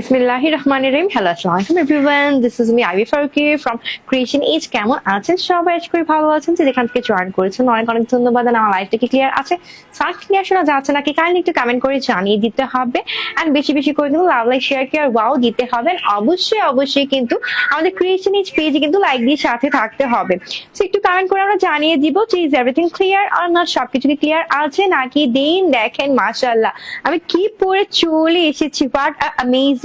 বিসমিল্লাহি রহমান রহিম হ্যালো আসসালামু everyone this is me Ivy Farooqui from creation কেমন আছেন সবাই? আজ করে ভালো আছেন। যে যেখান থেকে জয়েন করেছেন, অনেক অনেক ধন্যবাদ। আমার লাইফটা কি ক্লিয়ার আছে ক্লিয়ার শোনা যাচ্ছে নাকি কাইন্ডলি একটু কমেন্ট করে জানিয়ে দিতে হবে। এন্ড বেশি বেশি করে love like share care wow দিতে হবে। অবশ্যই অবশ্যই কিন্তু আমাদের ক্রিয়েশন এজ কিন্তু লাইক দিয়ে সাথে থাকতে হবে। একটু কমেন্ট করে আমরা জানিয়ে দিব যে ইজ এভরিথিং ক্লিয়ার আর নট সবকিছু কি ক্লিয়ার আছে? নাকি দিন দেখেন, মাশাআল্লাহ। আমি কি পরে চলে এসেছি হোয়াট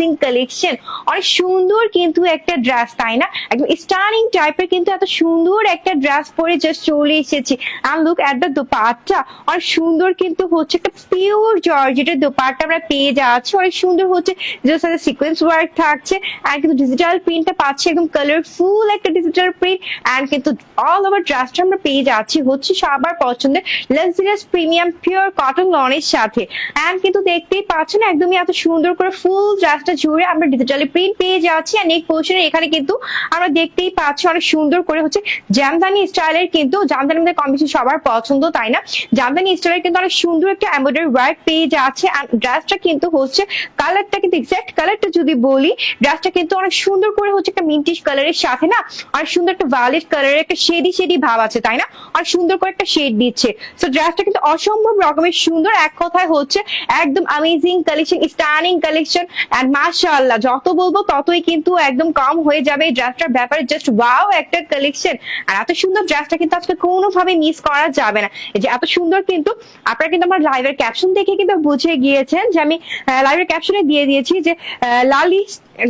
অ্যামেজিং কালেকশন অনেক সুন্দর কিন্তু একটা ড্রেস তাই না? একদম স্টানিং টাইপের কিন্তু এত সুন্দর একটা ড্রেস পরে জাস্ট চলে এসেছি। আর লুক এট দ্য দোপাট্টা অনেক সুন্দর কিন্তু হচ্ছে একটা পিওর জর্জেটের দোপাট্টা আমরা পেয়ে যাচ্ছি। অনেক সুন্দর হচ্ছে জাস্ট সিকোয়েন্স ওয়ার্ক থাকছে। আর কিন্তু ডিজিটাল প্রিন্টটা পাচ্ছি, একদম কালারফুল একটা ডিজিটাল প্রিন্ট অ্যান্ড কিন্তু অল ওভার ড্রেসটা আমরা পেয়ে যাচ্ছি হচ্ছে সবার পছন্দের লাক্সারিয়াস প্রিমিয়াম পিওর কটন লনের সাথে। অ্যান্ড কিন্তু দেখতেই পাচ্ছেন একদমই এত সুন্দর করে ফুল ড্রেসটা জুড়ে আমরা ডিজিটালি প্রিন্ট পেয়ে যাচ্ছি। আর নেক পোর্শনে এখানে কিন্তু আমরা দেখতেই পাচ্ছি অনেক সুন্দর করে হচ্ছে জামদানি স্টাইলের কিন্তু জামদানি মধ্যে কম বেশি সবার পছন্দ, তাই না? জামদানি স্টাইলের কিন্তু অনেক সুন্দর একটা এমব্রয়ডারি ওয়ার্ক পেয়ে যাচ্ছে। আর ড্রেসটা কিন্তু হচ্ছে কালারটা কিন্তু এক্সাক্ট কালারটা যদি বলি ড্রেসটা কিন্তু অনেক সুন্দর করে হচ্ছে একটা মিন্টিশ কালারের সাথে না অনেক সুন্দর একটা ভায়োলেট কালারের একটা শেডি শেডি ভাব আছে, তাই না? অনেক সুন্দর করে একটা শেড দিচ্ছে। সো ড্রেসটা কিন্তু অসম্ভব রকমের সুন্দর। এক কথায় হচ্ছে একদম amazing collection stunning collection and মাশাআল্লাহ, যত বলব ততই কিন্তু একদম কম হয়ে যাবে ড্রেসটার ব্যাপারে। জাস্ট ওয়াও একটা কালেকশন আর এত সুন্দর ড্রেসটা কিন্তু আজকে কোনোভাবে মিস করা যাবে না। যে এত সুন্দর কিন্তু আপনারা কিন্তু আমার লাইভের ক্যাপশন দেখে কিন্তু বুঝে গিয়েছেন যে আমি লাইভের ক্যাপশনে দিয়ে দিয়েছি যে লালি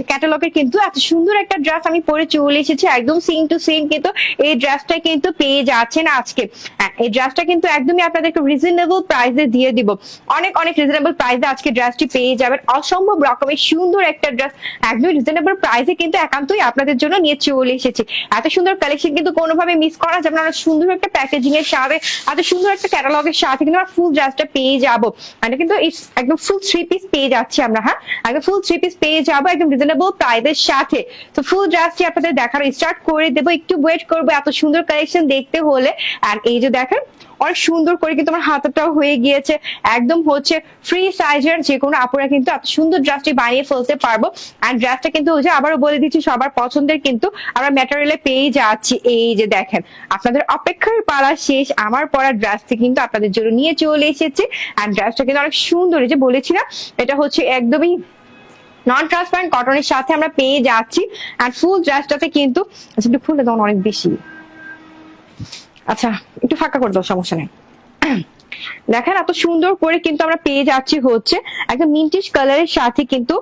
ক্যাটালগের কিন্তু এত সুন্দর একটা ড্রেস আমি পরে চলে এসেছি একদম সেম টু সেম কিন্তু এই ড্রেসটা কিন্তু পেয়ে যাচ্ছেন আজকে। হ্যাঁ, এই ড্রেসটা কিন্তু একদমই আপনাদেরকে রিজনেবল প্রাইসে দিয়ে দিব। অনেক অনেক রিজনেবল প্রাইসে আজকে ড্রেসটি পেয়ে যাবেন। অসম্ভব রকমের সুন্দর একটা ড্রেস একদম রিজনেবল প্রাইসে কিন্তু একান্তই আপনাদের জন্য নিয়ে চলে এসেছি। এত সুন্দর কালেকশন কিন্তু কোনোভাবে মিস করা যাবে না। সুন্দর একটা প্যাকেজিং এর সাথে এত সুন্দর একটা ক্যাটালগের সাথে কিন্তু আমরা ফুল ড্রেসটা পেয়ে যাব। এটা কিন্তু একদম ফুল থ্রি পিস পেয়ে যাচ্ছি আমরা হ্যাঁ? একদম ফুল থ্রি পিস পেয়ে যাব একদম রিজনেবল প্রাইসের সাথে। তো ফুল ড্রেসটি আপনাদের দেখার স্টার্ট করে দেবো। একটু ওয়েট করব এত সুন্দর কালেকশন দেখতে হলে। আর এই যে দেখেন, অনেক সুন্দর করে কিন্তু আমার হাতটাও হয়ে গিয়েছে। একদম হচ্ছে ফ্রি সাইজের যে কোনো আপুরা কিন্তু এত সুন্দর ড্রেসটি বানিয়ে ফেলতে পারব। আর ড্রেসটা কিন্তু ওই যে আবারও বলে দিচ্ছি, সবার পছন্দের কিন্তু আমরা ম্যাটেরিয়ালে পেয়ে যাচ্ছি। এই যে দেখেন, আপনাদের অপেক্ষার পালা শেষ। আমার পরা ড্রেসটি কিন্তু আপনাদের জন্য নিয়ে চলে এসেছে। আর ড্রেসটা কিন্তু অনেক সুন্দর, এই যে বলেছিলাম, এটা হচ্ছে একদমই নন ট্রান্সপারেন্ট কটনের সাথে আমরা পেয়ে যাচ্ছি। আর ফুল ড্রেসটাতে কিন্তু আচ্ছা, একটু ফুলে দাও অনেক বেশি। আচ্ছা একটু ফাঁকা করে দাও সমস্যা নেই। দেখেন এত সুন্দর করে কিন্তু আমরা পেয়ে যাচ্ছি হচ্ছে একটা মিন্টিশ কালারের সাথে কিন্তু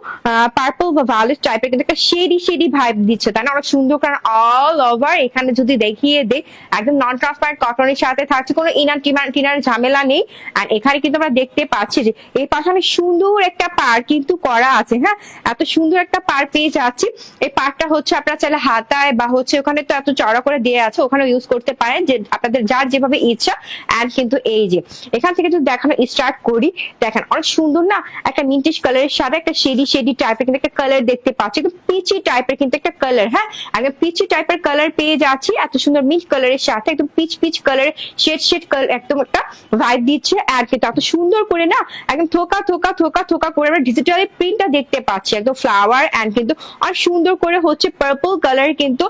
পার্পল বা ভায়োলেট টাইপের কিন্তু একটা শেডি শেডি ভাইব দিচ্ছে। তাই না? অনেক সুন্দর কারণ অল ওভার এখানে যদি দেখিয়ে দে একদম নন ট্রান্সপারেন্ট কটনের সাথে থাকছে, কোনো ইনার টিনার টিনার ঝামেলা নেই। আর এখানে কিন্তু আমরা দেখতে পাচ্ছি যে এই পাশে অনেক সুন্দর একটা পার কিন্তু করা আছে হ্যাঁ? এত সুন্দর একটা পার পেয়ে যাচ্ছি। এই পারটা হচ্ছে আপনারা চাইলে হাতায় বা হচ্ছে ওখানে তো এত চড়া করে দেওয়া আছে ওখানে ইউজ করতে পারেন। যে আপনাদের যার যেভাবে ইচ্ছা। অ্যান্ড কিন্তু এই যে এখান থেকে যদি দেখানো স্টার্ট করি, দেখেন অনেক সুন্দর না? একটা মিন্টিশ কালারের সাথে একটা শেডি শেডি টাইপের কিন্তু একটা কালার দেখতে পাচ্ছি। একদম পিচি টাইপের কিন্তু একটা কালার হ্যাঁ? একদম পিচি টাইপের কালার পেয়ে যাচ্ছি, এত সুন্দর মিন্ট কালারের সাথে একদম peach peach colour shade shade colour একদম একটা ভাইব দিচ্ছে আর কিন্তু। এত সুন্দর করে না? একদম থোকা থোকা থোকা থোকা করে আমরা ডিজিটালি প্রিন্টটা দেখতে পাচ্ছি। একদম ফ্লাওয়ার অ্যান্ড কিন্তু অনেক সুন্দর করে হচ্ছে পার্পল কালার কিন্তু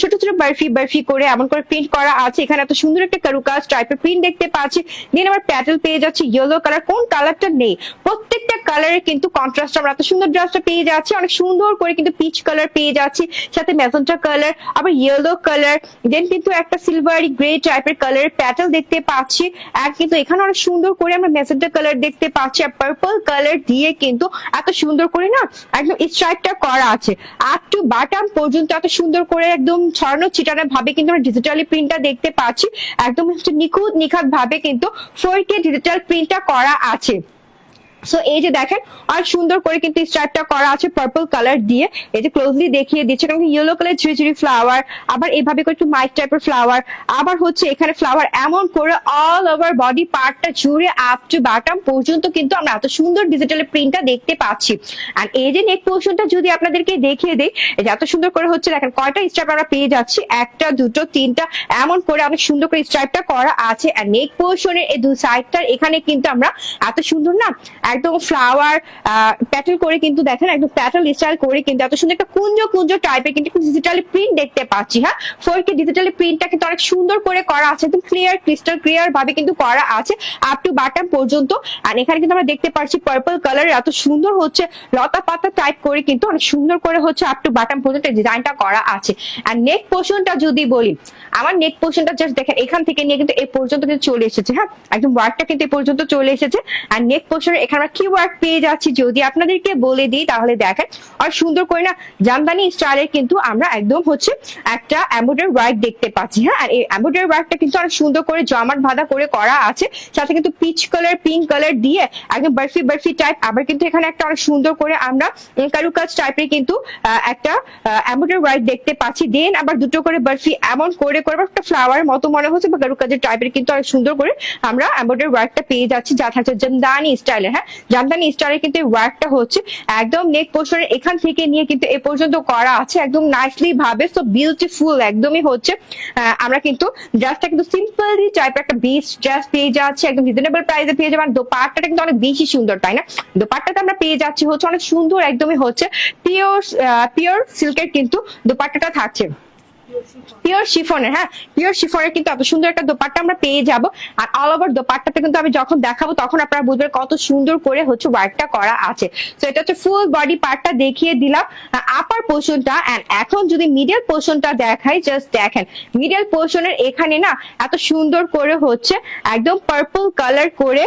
ছোট ছোট বার্ফি বার্ফি করে এমন করে প্রিন্ট করা আছে। এখানে এত সুন্দর একটা কারুকাজ টাইপের প্রিন্ট দেখতে পাচ্ছি। দেন আবার প্যাটেল পেয়ে যাচ্ছি ইয়েলো কালার কোন কালারটা নেই? প্রত্যেকটা কালারে কিন্তু কন্ট্রাস্ট আমরা এত সুন্দর ড্রেসটা পেয়ে যাচ্ছি, অনেক সুন্দর করে কিন্তু পিচ কালার পেয়ে যাচ্ছি, সাথে ম্যাজেন্টা কালার আবার ইয়েলো কালার দেন কিন্তু একটা সিলভারি গ্রে টাইপের কালারের প্যাটেল দেখতে পাচ্ছি, আর কিন্তু এখানে অনেক সুন্দর করে আমরা ম্যাজেন্টা কালার দেখতে পাচ্ছি, আর পার্পল কালার দিয়ে কিন্তু এত সুন্দর করে না একদম স্ট্রাইপটা করা আছে আপ টু বাটাম পর্যন্ত এত সুন্দর করে একদম ছড়ানো ছিটানো ভাবে কিন্তু আমরা ডিজিটালি প্রিন্টটা দেখতে পাচ্ছি, একদম নিখুঁত নিখাত ভাবে কিন্তু ফোর কে ডিজিটাল প্রিন্টটা করা আছে। সো এই যে দেখেন, আর সুন্দর করে কিন্তু স্ট্রাইপটা করা আছে পার্পল কালার দিয়ে। এই যে ক্লোজলি দেখিয়ে দিচ্ছে কারণ ইয়েলো কালার ঝিরি ঝিরি ফ্লাওয়ার আবার এভাবে করে একটু মাইক টাইপের ফ্লাওয়ার আবার হচ্ছে এখানে ফ্লাওয়ার এমন করে অল ওভার বডি পার্টটা জুড়ে আপ টু বাটাম পর্যন্ত কিন্তু আমরা এত সুন্দর ডিজিটাল প্রিন্টটা দেখতে পাচ্ছি। আর এই যে নেক পোর্শনটা যদি আপনাদেরকে দেখিয়ে দেই, এই যে এত সুন্দর করে হচ্ছে দেখেন, কয়টা স্ট্রাইপ আমরা পেয়ে যাচ্ছি? একটা, দুটো, তিনটা, এমন করে অনেক সুন্দর করে স্ট্রাইপটা করা আছে। আর নেক পোর্শনের এই দু সাইডটার এখানে কিন্তু আমরা এত সুন্দর না একদম ফ্লাওয়ার প্যাটেল করে কিন্তু দেখেন, একদম প্যাটেল স্টাইল করে কিন্তু এত সুন্দর একটা কুঞ্জ কুঞ্জ টাইপের কিন্তু ডিজিটালি প্রিন্ট দেখতে পাচ্ছি হ্যাঁ? ফোর কে ডিজিটালি প্রিন্টটা কিন্তু অনেক সুন্দর করে করা আছে, একদম ক্লিয়ার ক্রিস্টাল ক্লিয়ার ভাবে কিন্তু করা আছে আপ টু বাটাম পর্যন্ত। আর এখানে কিন্তু আমরা দেখতে পাচ্ছি পার্পল কালার এত সুন্দর হচ্ছে, লতা পাতা টাইপ করে কিন্তু অনেক সুন্দর করে হচ্ছে আপ টু বাটাম পর্যন্ত ডিজাইনটা করা আছে। আর নেক পোর্শনটা যদি বলি, আমার নেক পোর্শনটা জাস্ট দেখেন, এখান থেকে নিয়ে কিন্তু এই পর্যন্ত কিন্তু চলে এসেছে হ্যাঁ? একদম ওয়ার্কটা কিন্তু এই পর্যন্ত চলে এসেছে। আর নেক পোর্শনের এখানে আমরা কি ওয়ার্ক পেয়ে যাচ্ছি, যদি আপনাদেরকে বলে দিই তাহলে দেখেন, আর সুন্দর করে না জামদানি স্টাইলের কিন্তু আমরা একদম হচ্ছে একটা এমব্রয়ডারি ওয়ার্ক দেখতে পাচ্ছি। হ্যাঁ আর এই এমব্রয়ডারি ওয়ার্কটা কিন্তু অনেক সুন্দর করে জমাট বাঁধা করে করা আছে। সাথে কিন্তু পিচ কালার পিঙ্ক কালার দিয়ে একদম বরফি বরফি টাইপ আবার কিন্তু এখানে একটা অনেক সুন্দর করে আমরা কারুকাজ টাইপের কিন্তু একটা এমব্রয়ডারি ওয়ার্ক দেখতে পাচ্ছি। দেন আবার দুটো করে বরফি এমন করে করে একটা ফ্লাওয়ার মতো মনে হচ্ছে বা কারুকাজের টাইপের কিন্তু অনেক সুন্দর করে আমরা এমব্রয়ডারি ওয়ার্কটা পেয়ে যাচ্ছি। যা থাকছে জামদানি স্টাইলের হ্যাঁ। জামদানি স্টাইলের কিন্তু ওয়ার্কটা হচ্ছে। একদম নেক পোর্শনের এখান থেকে নিয়ে কিন্তু এ পর্যন্ত করা আছে, একদম নাইসলি ভাবে। সো বিউটিফুল একদমই হচ্ছে। আমরা কিন্তু ড্রেসটা কিন্তু সিম্পলি টাইপের একটা বেস ড্রেস পেয়ে যাচ্ছি, একদম রিজনেবল প্রাইসে পেয়ে যাবেন। দোপাট্টাটা কিন্তু অনেক বেশি সুন্দর, তাই না? দোপাট্টাটা আমরা পেয়ে যাচ্ছি হচ্ছে অনেক সুন্দর একদমই হচ্ছে। পিওর পিওর সিল্কের কিন্তু দোপাট্টাটা থাকছে। পিওর শিফনের হ্যাঁ? পিওর শিফনের কিন্তু এত সুন্দর একটা দোপাট্টা আমরা পেয়ে যাব। আর অল ওভার দোপাট্টাটা কিন্তু আমি যখন দেখাবো, তখন আপনারা বুঝবেন কত সুন্দর করে হচ্ছে ওয়ার্কটা করা আছে। তো এটা হচ্ছে ফুল বডি পার্টটা দেখিয়ে দিলাম। আপার পোর্শনটা এখন যদি মিডল পোর্শনটা দেখাই জাস্ট দেখেন। মিডল পোর্শনের এখানে না এত সুন্দর করে হচ্ছে একদম পার্পল কালার করে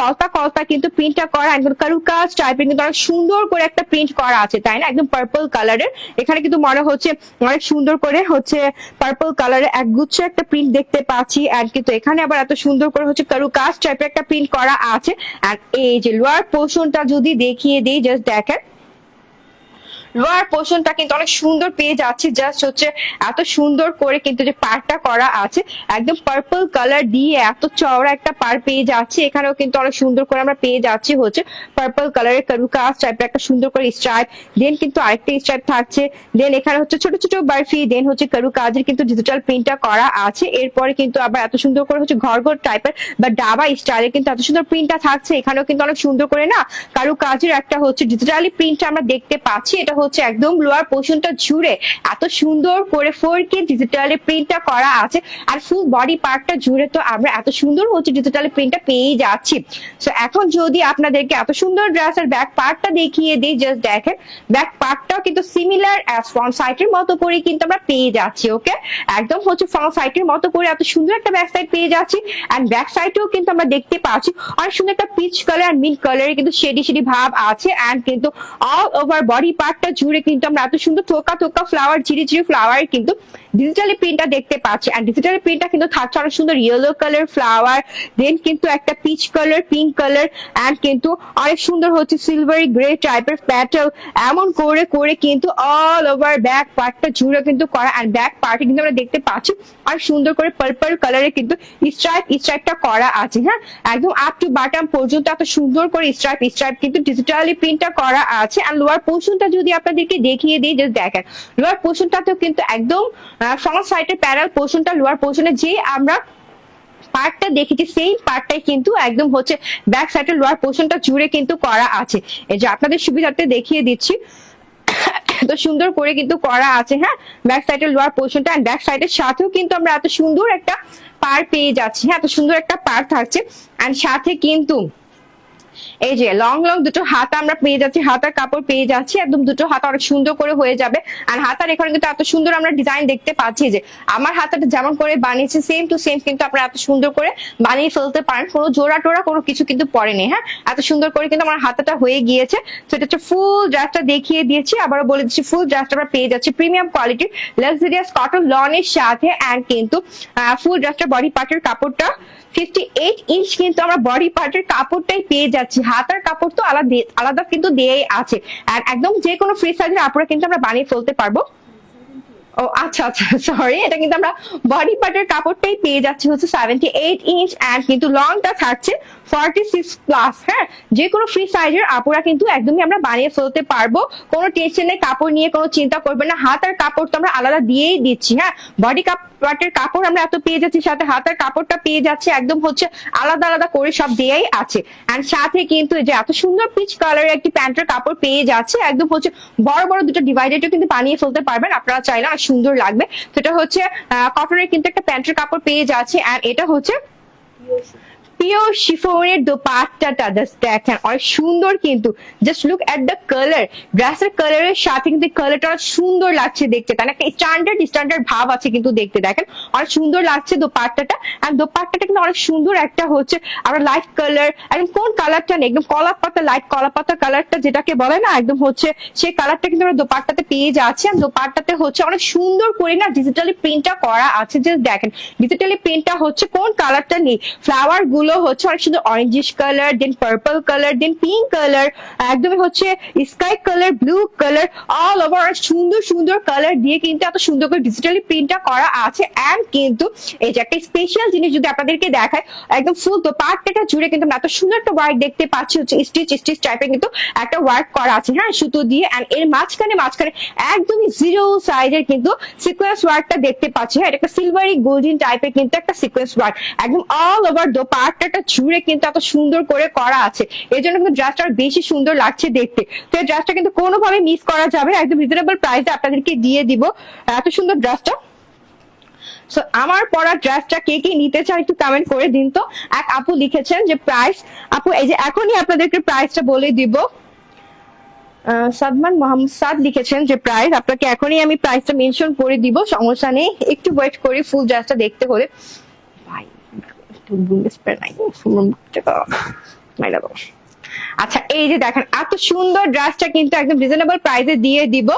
কলতা কলতা কিন্তু প্রিন্টটা করা, একদম কারুকাজ টাইপের কিন্তু অনেক সুন্দর করে একটা প্রিন্ট করা আছে, তাই না? একদম পার্পল কালারের এখানে কিন্তু মনে হচ্ছে অনেক সুন্দর করে হচ্ছে পার্পল কালারে একগুচ্ছ একটা প্রিন্ট দেখতে পাচ্ছি আর কিন্তু এখানে আবার এত সুন্দর করে হচ্ছে কারু কাজ টাইপের একটা প্রিন্ট করা আছে। আর এই যে লোয়ার পোর্শনটা যদি দেখিয়ে দিই জাস্ট দেখেন লোয়ার পোর্শনটা কিন্তু অনেক সুন্দর পেয়ে যাচ্ছে। জাস্ট হচ্ছে এত সুন্দর করে কিন্তু যে পারটা করা আছে, একদম পার্পল কালার দিয়ে এত চওড়া একটা পার পেয়ে যাচ্ছে। এখানেও কিন্তু অনেক সুন্দর করে আমরা পেয়ে যাচ্ছি হচ্ছে পার্পল কালারের কারুকাজ টাইপের একটা সুন্দর করে স্ট্রাইপ দেন কিন্তু আরেকটা স্ট্রাইপ থাকছে। দেন এখানে হচ্ছে ছোট ছোট বার্ফি দেন হচ্ছে কারুকাজের কিন্তু ডিজিটাল প্রিন্টটা করা আছে। এরপরে কিন্তু আবার এত সুন্দর করে হচ্ছে ঘর ঘর টাইপের বা ডাবা স্টাইলের কিন্তু এত সুন্দর প্রিন্টটা থাকছে। এখানেও কিন্তু অনেক সুন্দর করে না কারুকাজের একটা হচ্ছে ডিজিটালি প্রিন্টটা আমরা দেখতে পাচ্ছি। এটা হচ্ছে একদম লোয়ার পোর্শনটা জুড়ে এত সুন্দর করে ফোর কে ডিজিটালি প্রিন্টটা করা আছে। আর ফুল বডি পার্টটা জুড়ে তো আমরা এত সুন্দর হচ্ছে ডিজিটালি প্রিন্টটা পেয়ে যাচ্ছি। তো এখন যদি আপনাদেরকে এত সুন্দর ড্রেস আর ব্যাক পার্টটা দেখিয়ে দিই জাস্ট দেখেন ব্যাক পার্টটাও কিন্তু সিমিলার অ্যাজ ফ্রন্ট সাইডের মতো করে কিন্তু আমরা পেয়ে যাচ্ছি ওকে একদম হচ্ছে ফ্রন্ট সাইডের মতো করে এত সুন্দর একটা ব্যাক সাইড পেয়ে যাচ্ছি। এন্ড ব্যাক সাইডেও কিন্তু আমরা দেখতে পাচ্ছি অনেক সুন্দর একটা পিচ কালার আর মিল্ক কালারের কিন্তু শেডি শেডি ভাব আছে। এন্ড কিন্তু অল ওভার বডি পার্টটা জুড়ে কিন্তু আমরা এত সুন্দর থোকা থোকা ফ্লাওয়ার ঝিরি ঝিরি ফ্লাওয়ার কিন্তু ডিজিটালি প্রিন্টটা দেখতে পাচ্ছি। আর ডিজিটালি প্রিন্টটা কিন্তু থাকছে অনেক সুন্দর ইয়েলো কালার ফ্লাওয়ার দেন কিন্তু একটা peach colour pink colour and কিন্তু অনেক সুন্দর হচ্ছে সিলভারি গ্রে টাইপের প্যাটেল এমন করে করে কিন্তু অল ওভার ব্যাক পার্টটা জুড়ে কিন্তু করা। আর ব্যাক পার্টে কিন্তু আমরা দেখতে পাচ্ছি আর সুন্দর করে পার্পল কালারে কিন্তু স্ট্রাইপ স্ট্রাইপটা করা আছে হ্যাঁ? একদম আপ টু বাটাম পর্যন্ত এত সুন্দর করে স্ট্রাইপ স্ট্রাইপ কিন্তু ডিজিটালি প্রিন্টটা করা আছে। আর লোয়ার পোর্শনটা যদি আপনাদেরকে দেখিয়ে দিই যে দেখেন। লোয়ার পোর্শনটাতেও কিন্তু একদম ফ্রন্ট সাইডের প্যারাল পোর্শনটা লোয়ার পোর্শনে যে আমরা পার্টটা দেখেছি সেই পার্টটাই কিন্তু একদম হচ্ছে ব্যাক সাইডের লোয়ার পোর্শনটা জুড়ে কিন্তু করা আছে। এই যে আপনাদের সুবিধার্থে দেখিয়ে দিচ্ছি। এত সুন্দর করে কিন্তু করা আছে হ্যাঁ? ব্যাক সাইডের লোয়ার পোর্শনটা অ্যান্ড ব্যাক সাইডের সাথেও কিন্তু আমরা এত সুন্দর একটা পার পেয়ে যাচ্ছি হ্যাঁ? এত সুন্দর একটা পার থাকছে। অ্যান্ড সাথে কিন্তু এই যে লং লং দুটো হাতা আমরা পেয়ে যাচ্ছি, হাতার কাপড় পেয়ে যাচ্ছি, একদম দুটো হাতা অনেক সুন্দর করে হয়ে যাবে। আর হাতার এখানে কিন্তু এত সুন্দর আমরা ডিজাইন দেখতে পাচ্ছি যে, আমার হাতাটা যেমন করে বানিয়েছে সেম টু সেম কিন্তু আপনারা এত সুন্দর করে বানিয়ে ফেলতে পারেন। কোনো জোড়া টোড়া কোনো কিছু কিন্তু পড়েনি হ্যাঁ? এত সুন্দর করে কিন্তু আমার হাতাটা হয়ে গিয়েছে। তো এটা হচ্ছে ফুল ড্রেসটা দেখিয়ে দিয়েছি, আবারও বলে দিচ্ছি ফুল ড্রেসটা আমরা পেয়ে যাচ্ছি। প্রিমিয়াম কোয়ালিটির লাক্সারিয়াস কটন লনের সাথে অ্যান্ড কিন্তু ফুল ড্রেসটা বডি পার্টের কাপড়টা ফিফটি এইট ইঞ্চ কিন্তু আমরা বডি পার্টের কাপড়টাই পেয়ে যাচ্ছি। হাতার কাপড় তো আলাদা আলাদা কিন্তু দেয়াই আছে। আর একদম যে কোনো ফ্রি সাইজের কাপড় কিন্তু আমরা বানিয়ে ফেলতে পারব। ও আচ্ছা আচ্ছা সরি এটা কিন্তু আমরা বডি পার্টের কাপড়টাই পেয়ে যাচ্ছি হচ্ছে সেভেন্টি এইট ইঞ্চ অ্যান্ড কিন্তু লংটা থাকছে ফর্টি সিক্স প্লাস হ্যাঁ? যে কোনো ফ্রি সাইজের আপুরা কিন্তু একদমই আমরা বানিয়ে ফেলতে পারব। কোনো টেনশন নেই, কাপড় নিয়ে কোনো চিন্তা করবে না। হাতার কাপড় তো আমরা আলাদা দিয়েই দিচ্ছি হ্যাঁ? বডি পার্টের কাপড় আমরা এত পেয়ে যাচ্ছি, সাথে হাতের কাপড়টা পেয়ে যাচ্ছে, একদম হচ্ছে আলাদা আলাদা করে সব দেয়াই আছে। অ্যান্ড সাথে কিন্তু যে এত সুন্দর পিচ কালারের একটি প্যান্টের কাপড় পেয়ে যাচ্ছে, একদম হচ্ছে বড় বড় দুটো ডিভাইডেডও কিন্তু বানিয়ে ফেলতে পারবেন। আপনারা চাইলে অনেক সুন্দর লাগবে। সেটা হচ্ছে কটনের কিন্তু একটা প্যান্টের কাপড় পেয়ে যাচ্ছে অ্যান্ড এটা হচ্ছে পিওর শিফনের দোপাট্টাটা জাস্ট দেখেন অনেক সুন্দর কিন্তু just look at the colour ড্রেসের কালারের সাথে কিন্তু কালারটা অনেক সুন্দর লাগছে দেখতে। না? একটা স্ট্যান্ডার্ড স্ট্যান্ডার্ড ভাব আছে কিন্তু দেখতে দেখেন। অনেক সুন্দর লাগছে দোপাট্টাটা আর দোপাট্টাটা কিন্তু অনেক সুন্দর একটা হচ্ছে আমরা লাইট কালার একদম কোন কালারটা নেই? একদম কলা পাতা লাইট কলা পাতা কালারটা যেটাকে বলে না, একদম হচ্ছে সেই কালারটা কিন্তু আমরা দোপাট্টাতে পেয়ে যাচ্ছি। আর দোপাট্টাতে হচ্ছে অনেক সুন্দর করে না ডিজিটালি প্রিন্টটা করা আছে। যে দেখেন ডিজিটালি প্রিন্টটা হচ্ছে কোন কালারটা নেই? ফ্লাওয়ারগুলো হচ্ছে অনেক সুন্দর orangish colour then purple colour then pink colour একদমই হচ্ছে sky colour blue colour all over সুন্দর সুন্দর কালার দিয়ে কিন্তু এত সুন্দর করে ডিজিটালি প্রিন্টটা করা আছে। অ্যান্ড কিন্তু এই যে একটা স্পেশাল জিনিস যদি আপনাদেরকে দেখায়, একদম ফুল তো পার্টটা জুড়ে কিন্তু এত সুন্দর একটা ওয়ার্ক দেখতে পাচ্ছি, হচ্ছে স্টিচ স্টিচ টাইপের কিন্তু একটা ওয়ার্ক করা আছে। হ্যাঁ সুতো দিয়ে অ্যান্ড এর মাঝখানে মাঝখানে একদমই জিরো সাইজের কিন্তু সিকোয়েন্স ওয়ার্কটা দেখতে পাচ্ছি। হ্যাঁ এটা একটা সিলভারি গোল্ডেন টাইপের কিন্তু একটা সিকোয়েন্স ওয়ার্ক একদম অল ওভার দো পার্টটা জুড়ে কিন্তু এত সুন্দর করে করা আছে। এই জন্য কিন্তু ড্রেসটা বেশি সুন্দর লাগছে দেখতে। তো এই ড্রেসটা কিন্তু কোনোভাবে মিস করা যাবে একদম রিজনেবল প্রাইসে আপনাদেরকে দিয়ে দিব। এত সুন্দর ড্রেসটা সো আমার পরা ড্রেসটা কে কে নিতে চায় একটু কমেন্ট করে দিন তো। এক আপু লিখেছেন যে প্রাইস আপু, এই যে এখনই আপনাদেরকে প্রাইসটা বলে দিব। সাদমান মোহাম্মদ সাদ লিখেছেন যে প্রাইস আপনাকে এখনই আমি প্রাইসটা মেনশন করে দিব। সমস্যা নেই। একটু ওয়েট করি ফুল ড্রেসটা দেখতে হলে। আচ্ছা এই যে দেখেন, এত সুন্দর ড্রেসটা কিন্তু একদম রিজনেবল প্রাইসে দিয়ে দিব।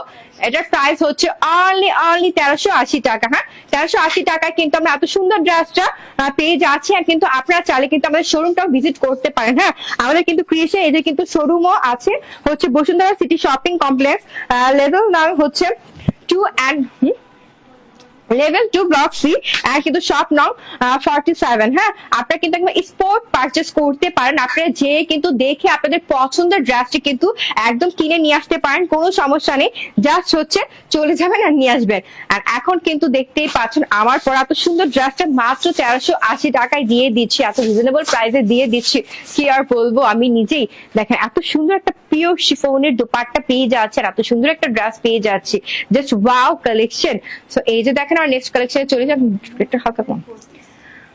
এটার প্রাইস হচ্ছে অনলি অনলি তেরোশো আশি টাকা হ্যাঁ? তেরোশো আশি টাকায় কিন্তু আমরা এত সুন্দর ড্রেসটা পেয়ে যাচ্ছি আর কিন্তু আপনারা চাইলে কিন্তু আমাদের শোরুমটাও ভিজিট করতে পারেন হ্যাঁ? আমাদের কিন্তু ক্রিয়েশন এই যে কিন্তু শোরুমও আছে, হচ্ছে Bashundhara city shopping complex level নাম হচ্ছে two and level two block C আর কিন্তু শপ নং ফর্টি সেভেন হ্যাঁ? আপনারা কিন্তু একদম স্পোর্ট পারচেস করতে পারেন। আপনারা যে কিন্তু দেখে আপনাদের পছন্দের ড্রেসটি কিন্তু একদম কিনে নিয়ে আসতে পারেন, কোনো সমস্যা নেই। জাস্ট হচ্ছে চলে যাবেন আর নিয়ে আসবেন। আর এখন কিন্তু দেখতেই পাচ্ছেন, আমার পর এত সুন্দর ড্রেসটা মাত্র তেরোশো আশি টাকায় দিয়ে দিচ্ছি, এত রিজনেবল প্রাইসে দিয়ে দিচ্ছি। কি আর বলব, আমি নিজেই, দেখেন, এত সুন্দর একটা পিওর শিফনের দোপাট্টা পেয়ে যাচ্ছে, আর এত সুন্দর একটা ড্রেস পেয়ে যাচ্ছি। জাস্ট ওয়াও কালেকশন সো এই যে দেখেন আর নেক্সট কালেকশনে চলে যান একটা হালকা কম।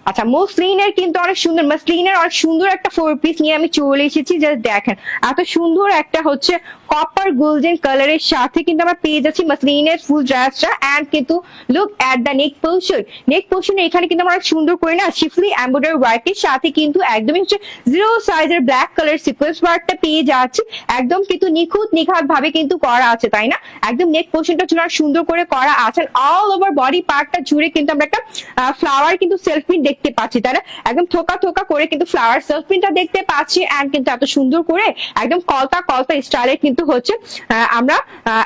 আচ্ছা মসলিনের কিন্তু অনেক সুন্দর, মসলিনের অনেক সুন্দর একটা ফোর পিস নিয়ে আমি চলে এসেছি যে দেখেন। এত সুন্দর একটা হচ্ছে কপার গোল্ডেন কালারের সাথে কিন্তু আমরা পেয়ে যাচ্ছি মসলিনের ফুল ড্রেসটা এন্ড কিন্তু look at the neck portion neck portion এখানে কিন্তু আমরা সুন্দর করে না শিফলি এমব্রয়ডারি ওয়ার্কের সাথে কিন্তু একদমই হচ্ছে জিরো সাইজের ব্ল্যাক কালার সিকোয়েন্স ওয়ার্কটা পেয়ে যাচ্ছি। একদম কিন্তু নিখুঁত নিখাত ভাবে কিন্তু করা আছে, তাই না? একদম নেক পোর্শনটা জন্য সুন্দর করে করা আছে। অল ওভার বডি পার্টটা জুড়ে কিন্তু আমরা একটা ফ্লাওয়ার কিন্তু সেলফ প্রিন্ট দেখতে পাচ্ছি না? একদম থোকা থোকা করে কিন্তু ফ্লাওয়ার সেলফ প্রিন্টটা দেখতে পাচ্ছি এন্ড কিন্তু এত সুন্দর করে একদম কলতা কলতা স্টাইলে কিন্তু হচ্ছে আমরা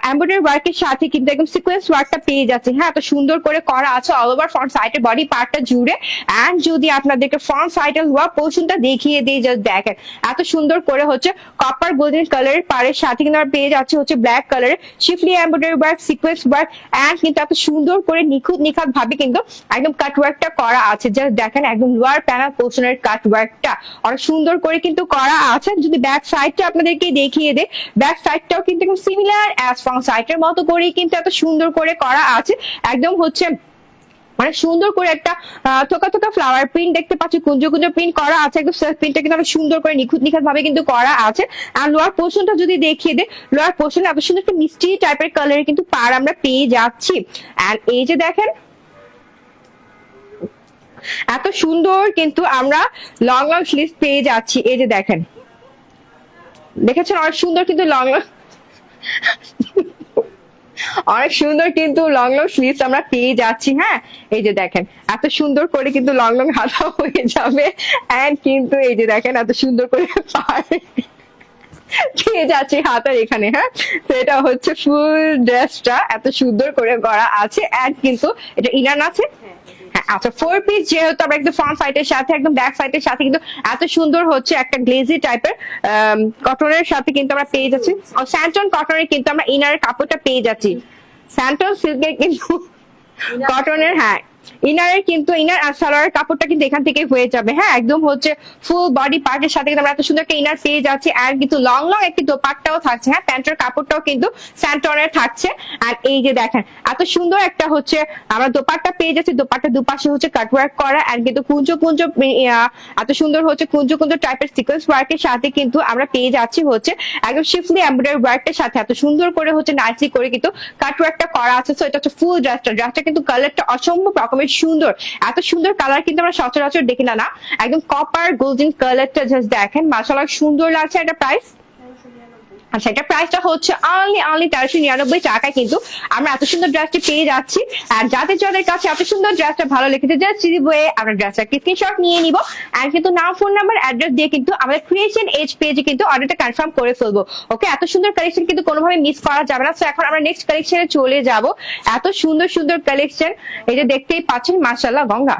এমব্রয়ডারি ওয়ার্কের সাথে কিন্তু একদম সিকোয়েন্স ওয়ার্কটা পেয়ে যাচ্ছি। হ্যাঁ এত সুন্দর করে করা আছে অল ওভার ফ্রন্ট সাইডের বডি পার্টটা জুড়ে। এন্ড যদি আপনাদেরকে ফ্রন্ট সাইডের লোয়া পোর্শনটা দেখিয়ে দিই জাস্ট দেখেন, এত সুন্দর করে হচ্ছে কপার গোল্ডেন কালারের পাড়ের সাথে কিন্তু পেয়ে যাচ্ছে হচ্ছে ব্ল্যাক কালারের schiffli embroidery work sequence work and কিন্তু এত সুন্দর করে নিখুঁত নিখাত ভাবে কিন্তু একদম কাট ওয়ার্কটা করা আছে। জাস্ট দেখেন, একদম লোয়ার প্যানেল পোর্শনের কাট ওয়ার্কটা অনেক সুন্দর করে কিন্তু করা আছে। যদি ব্যাক সাইডটা আপনাদেরকে দেখিয়ে দে ব্যাক সাইডটাও কিন্তু একদম সিমিলার অ্যাজ ফ্রন্ট সাইডের মতো করেই কিন্তু এত সুন্দর করে করা আছে। একদম হচ্ছে মানে সুন্দর করে একটা থোকা থোকা ফ্লাওয়ার প্রিন্ট দেখতে পাচ্ছি, কুঞ্জ কুঞ্জ প্রিন্ট করা আছে। একদম সেলফ প্রিন্টটা কিন্তু অনেক সুন্দর করে নিখুঁত নিখাত ভাবে কিন্তু করা আছে। আর লোয়ার পোর্শনটা যদি দেখিয়ে দে লোয়ার পোর্শনে এত সুন্দর একটা মিষ্টি টাইপের কালারের কিন্তু পার আমরা পেয়ে যাচ্ছি। আর এই যে দেখেন এত সুন্দর কিন্তু আমরা লং লং স্লিভ পেয়ে যাচ্ছি। এই যে দেখেন। দেখেছেন? অনেক সুন্দর কিন্তু লং লং অনেক সুন্দর কিন্তু লং লং স্লিভস আমরা পেয়ে যাচ্ছি হ্যাঁ? এই যে দেখেন, এত সুন্দর করে কিন্তু লং লং হাতা হয়ে যাবে। এন্ড কিন্তু এই যে দেখেন, এত সুন্দর করে পায়ে যাচ্ছে হাতার এখানে হ্যাঁ? তো এটা হচ্ছে ফুল ড্রেসটা এত সুন্দর করে গড়া আছে। এন্ড কিন্তু এটা ইনার আছে? হ্যাঁ আচ্ছা ফোর পিস যেহেতু আমরা একদম ফ্রন্ট সাইডের সাথে একদম ব্যাক সাইডের সাথে কিন্তু এত সুন্দর হচ্ছে একটা গ্লেজি টাইপের কটনের সাথে কিন্তু আমরা পেয়ে যাচ্ছি। আর স্যান্টন কটনের কিন্তু আমরা ইনারের কাপড়টা পেয়ে যাচ্ছি। স্যান্টন সিল্কের কিন্তু কটনের হ্যাঁ ইনারের কিন্তু ইনার আর সালোয়ারের কাপড়টা কিন্তু এখান থেকে হয়ে যাবে। হ্যাঁ একদম হচ্ছে ফুল বডি পার্টের সাথে কিন্তু আমরা এত সুন্দর একটা ইনার পেয়ে যাচ্ছি আর কিন্তু লং লং একটি দোপাট্টাও থাকছে। হ্যাঁ প্যান্টের কাপড়টাও কিন্তু স্যান্টনের থাকছে। আর এই যে দেখেন, এত সুন্দর একটা হচ্ছে আমরা দোপাট্টা পেয়ে যাচ্ছি। দোপাট্টা দুপাশে হচ্ছে কাটওয়ার্ক করা আর কিন্তু কুঞ্জ কুঞ্জ এত সুন্দর হচ্ছে কুঞ্জ কুঞ্জ টাইপের সিকোয়েন্স ওয়ার্কের সাথে কিন্তু আমরা পেয়ে যাচ্ছি হচ্ছে একদম শিফলি এমব্রয়ডারি ওয়ার্কের সাথে। এত সুন্দর করে হচ্ছে নাইসলি করে কিন্তু কাটওয়ার্কটা করা আছে। সো এটা হচ্ছে ফুল ড্রেসটা ড্রেসটা কিন্তু কালারটা অসম্ভব রকমের সুন্দর, এত সুন্দর কালার কিন্তু আমরা সচরাচর দেখি না না? একদম কপার গোল্ডেন কালারটা জাস্ট দেখেন। মাসাল্লাহ সুন্দর লাগছে একটা প্রাইস আচ্ছা এটা প্রাইসটা হচ্ছে অনলি অনলি তেরোশো নিরানব্বই টাকায় কিন্তু আমরা এত সুন্দর ড্রেসটি পেয়ে যাচ্ছি। আর যাদের যাদের কাছে এত সুন্দর ড্রেসটা ভালো লেগেছে জাস্ট বয়ে আমরা ড্রেসটা স্ক্রিনশট নিয়ে নিব। আর কিন্তু নাম ফোন নাম্বার অ্যাড্রেস দিয়ে কিন্তু আমাদের ক্রিয়েশন এজ পেজে কিন্তু অর্ডারটা কনফার্ম করে ফেলব। ওকে এত সুন্দর কালেকশন কিন্তু কোনোভাবে মিস করা যাবে না। তো এখন আমরা নেক্সট কালেকশনে চলে যাব। এত সুন্দর সুন্দর কালেকশন এটা দেখতেই পাচ্ছেন মাশাল্লাহ গঙ্গা।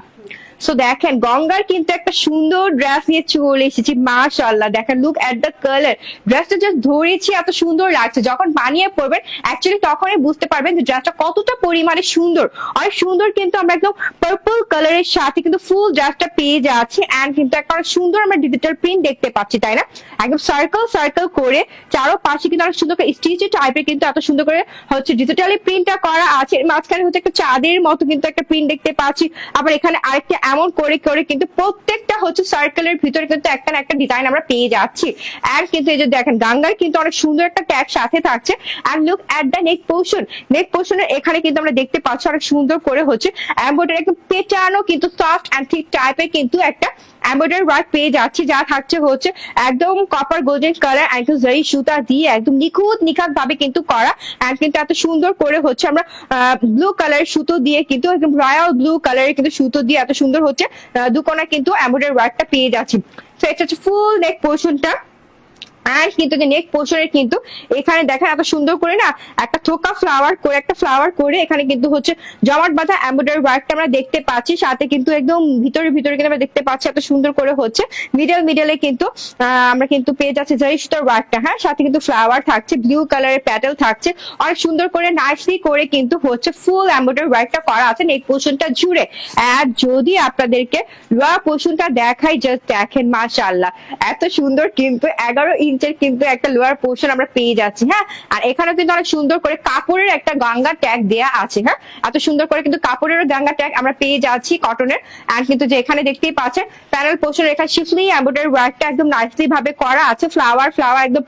সো দেখেন, গঙ্গার কিন্তু একটা সুন্দর ড্রেস নিয়ে চলে এসেছি মাশাল্লাহ দেখেন লুক এট দ্য কালার ড্রেসটা জাস্ট ধরেছি, এত সুন্দর লাগছে। যখন বানিয়ে পড়বেন অ্যাকচুয়ালি তখনই বুঝতে পারবেন যে ড্রেসটা কতটা পরিমাণে সুন্দর। অনেক সুন্দর কিন্তু আমরা একদম পার্পল কালারের সাথে কিন্তু ফুল ড্রেসটা পেয়ে যাচ্ছি। এন্ড কিন্তু একটা সুন্দর আমরা ডিজিটাল প্রিন্ট দেখতে পাচ্ছি, তাই না? একদম সার্কেল সার্কেল করে চারো পাশে কিন্তু অনেক সুন্দর স্টিচ টাইপের কিন্তু এত সুন্দর করে হচ্ছে ডিজিটালি প্রিন্টটা করা আছে। মাঝখানে হচ্ছে একটা চাঁদের মতো কিন্তু একটা প্রিন্ট দেখতে পাচ্ছি। আবার এখানে আরেকটা এমন করে করে কিন্তু প্রত্যেকটা হচ্ছে সার্কেলের ভিতরে কিন্তু একটা না একটা ডিজাইন আমরা পেয়ে যাচ্ছি। আর কিন্তু এই যে দেখেন, গাঙ্গার কিন্তু অনেক সুন্দর একটা ট্যাগ সাথে থাকছে। আর look at the neck portion neck পোর্শনের এখানে কিন্তু আমরা দেখতে পাচ্ছি অনেক সুন্দর করে হচ্ছে এম্বয়ডারি একদম পেটানো কিন্তু সফট অ্যান্ড ঠিক টাইপের কিন্তু একটা এম্বয়ডারি ওয়ার্ক পেয়ে যাচ্ছি, যা থাকছে হচ্ছে একদম কপার গোল্ডেন কালার একদম জারি সুতা দিয়ে একদম নিখুঁত নিখাত ভাবে কিন্তু করা অ্যান্ড কিন্তু এত সুন্দর করে হচ্ছে আমরা ব্লু কালার সুতো দিয়ে কিন্তু একদম রয়্যাল ব্লু কালারের কিন্তু সুতো দিয়ে এত সুন্দর হচ্ছে দুকোনা কিন্তু এম্বয়ডারি ওয়ার্কটা পেয়ে যাচ্ছি। তো এটা হচ্ছে ফুল নেক পোর্শনটা আর কিন্তু নেক পোর্শনের কিন্তু এখানে দেখেন এত সুন্দর করে না একটা থোকা ফ্লাওয়ার করে, একটা ফ্লাওয়ার করে এখানে কিন্তু হচ্ছে জমাট বাঁধা এমব্রয়ডারি ওয়ার্কটা আমরা দেখতে পাচ্ছি। সাথে কিন্তু একদম ভিতরে ভিতরে কিন্তু আমরা দেখতে পাচ্ছি এত সুন্দর করে হচ্ছে মিডল মিডলে কিন্তু আমরা কিন্তু পেয়ে যাচ্ছি জরি ওয়ার্কটা হ্যাঁ সাথে কিন্তু ফ্লাওয়ার থাকছে ব্লু কালারের প্যাটেল থাকছে। অনেক সুন্দর করে নাইসলি করে কিন্তু হচ্ছে ফুল এমব্রয়ডারি ওয়ার্কটা করা আছে নেক পোর্শনটা জুড়ে। আর যদি আপনাদেরকে লোয়া পোর্শনটা দেখাই জাস্ট দেখেন, মাশাআল্লাহ। এত সুন্দর কিন্তু এগারো ইঞ্চের কিন্তু একটা লোয়ার পোর্শন আমরা পেয়ে যাচ্ছি হ্যাঁ? আর এখানে কিন্তু অনেক সুন্দর করে কাপড়ের একটা গঙ্গা ট্যাগ দেয়া আছে হ্যাঁ? এত সুন্দর করে কিন্তু কাপড়ের গঙ্গা ট্যাগ আমরা পেয়ে যাচ্ছি কটনের আর কিন্তু যে এখানে দেখতেই পাচ্ছেন প্যানেল পোর্শন এখানে শিফলি এমব্রয়ডারি ওয়ার্কটা একদম নাইসলি ভাবে করা আছে। ফ্লাওয়ার ফ্লাওয়ার একদম